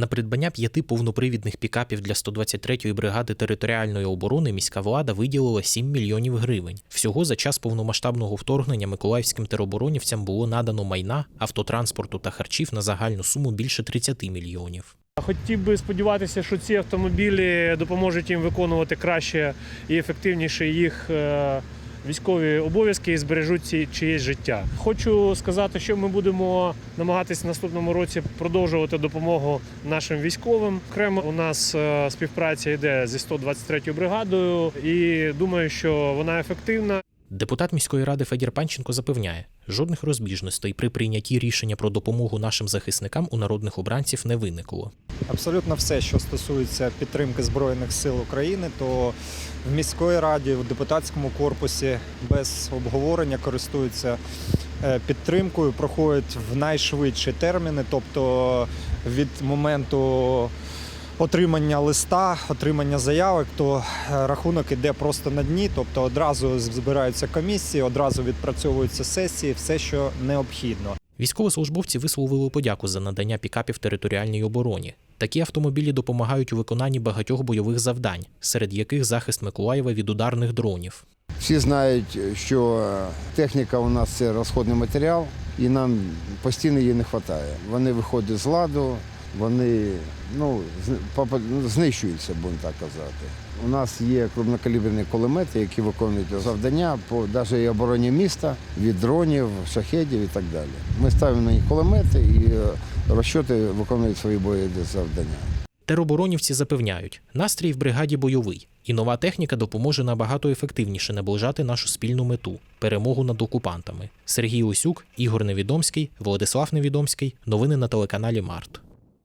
На придбання п'яти повнопривідних пікапів для 123-ї бригади територіальної оборони міська влада виділила 7 мільйонів гривень. Всього за час повномасштабного вторгнення миколаївським тероборонівцям було надано майна, автотранспорту та харчів на загальну суму більше 30 мільйонів. Хотів би сподіватися, що ці автомобілі допоможуть їм виконувати краще і ефективніше їх е, військові обов'язки і збережуть ці чиєсь життя. Хочу сказати, що ми будемо намагатися в наступному році продовжувати допомогу нашим військовим. Окремо у нас е, співпраця йде зі 123 бригадою, і думаю, що вона ефективна. Депутат міської ради Федір Панченко запевняє, жодних розбіжностей при прийнятті рішення про допомогу нашим захисникам у народних обранців не виникло. Абсолютно все, що стосується підтримки Збройних сил України, то в міської раді, в депутатському корпусі без обговорення користуються е, підтримкою, проходять в найшвидші терміни, тобто від моменту отримання листа, отримання заявок, то е, рахунок іде просто на дні, тобто одразу збираються комісії, одразу відпрацьовуються сесії, все, що необхідно. Військовослужбовці висловили подяку за надання пікапів територіальній обороні. Такі автомобілі допомагають у виконанні багатьох бойових завдань, серед яких захист Миколаєва від ударних дронів. Всі знають, що техніка у нас це розходний матеріал, і нам постійно її не вистачає. Вони виходять з ладу, вони ну, ну, знищуються, будемо так казати. У нас є крупнокаліберні кулемети, які виконують завдання по навіть обороні міста від дронів, шахедів і так далі. Ми ставимо на них кулемети і е, розчоти виконують свої бойові завдання. Тероборонівці запевняють, настрій в бригаді бойовий, і нова техніка допоможе набагато ефективніше наближати нашу спільну мету перемогу над окупантами. Сергій Усюк, Ігор Невідомський, Владислав Невідомський. Новини на телеканалі Март.